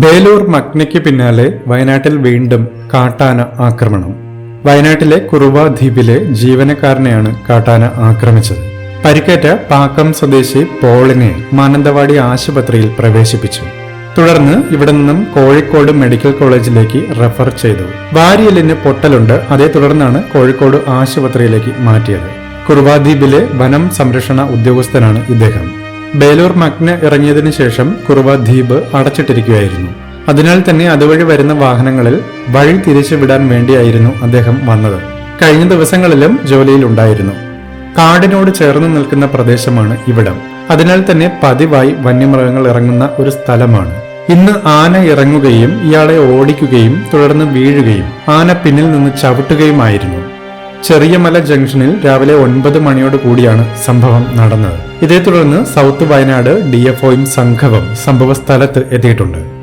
ബേലൂർ മഗ്നയ്ക്ക് പിന്നാലെ വയനാട്ടിൽ വീണ്ടും കാട്ടാന ആക്രമണം. വയനാട്ടിലെ കുറുവ ദ്വീപിലെ ജീവനക്കാരനെയാണ് കാട്ടാന ആക്രമിച്ചത്. പരിക്കേറ്റ പാക്കം സ്വദേശി പോളിനെ മാനന്തവാടി ആശുപത്രിയിൽ പ്രവേശിപ്പിച്ചു. തുടർന്ന് ഇവിടെ നിന്നും കോഴിക്കോട് മെഡിക്കൽ കോളേജിലേക്ക് റെഫർ ചെയ്തു. വാരിയലിന് പൊട്ടലുണ്ട്. അതേ തുടർന്നാണ് കോഴിക്കോട് ആശുപത്രിയിലേക്ക് മാറ്റിയത്. കുറുവാദ്വീപിലെ വനം സംരക്ഷണ ഉദ്യോഗസ്ഥനാണ് ഇദ്ദേഹം. ബേലൂർ മഗ്ന ഇറങ്ങിയതിനു ശേഷം കുറുവ ദ്വീപ് അടച്ചിട്ടിരിക്കുകയായിരുന്നു. അതിനാൽ തന്നെ അതുവഴി വരുന്ന വാഹനങ്ങളിൽ വഴി തിരിച്ചു വിടാൻ വേണ്ടിയായിരുന്നു അദ്ദേഹം വന്നത്. കഴിഞ്ഞ ദിവസങ്ങളിലും ജോലിയിലുണ്ടായിരുന്നു കാടിനോട് ചേർന്ന് നിൽക്കുന്ന പ്രദേശമാണ് ഇവിടം. അതിനാൽ തന്നെ പതിവായി വന്യമൃഗങ്ങൾ ഇറങ്ങുന്ന ഒരു സ്ഥലമാണ്. ഇന്ന് ആന ഇറങ്ങുകയും ഇയാളെ ഓടിക്കുകയും തുടർന്ന് വീഴുകയും ആന പിന്നിൽ നിന്ന് ചവിട്ടുകയുമായിരുന്നു. ചെറിയമല ജംഗ്ഷനിൽ രാവിലെ ഒൻപത് മണിയോട് കൂടിയാണ് സംഭവം നടന്നത്. ഇതേ തുടർന്ന് സൗത്ത് വയനാട് ഡിഎഫ്ഒയും സംഘവും സംഭവ സ്ഥലത്ത് എത്തിയിട്ടുണ്ട്.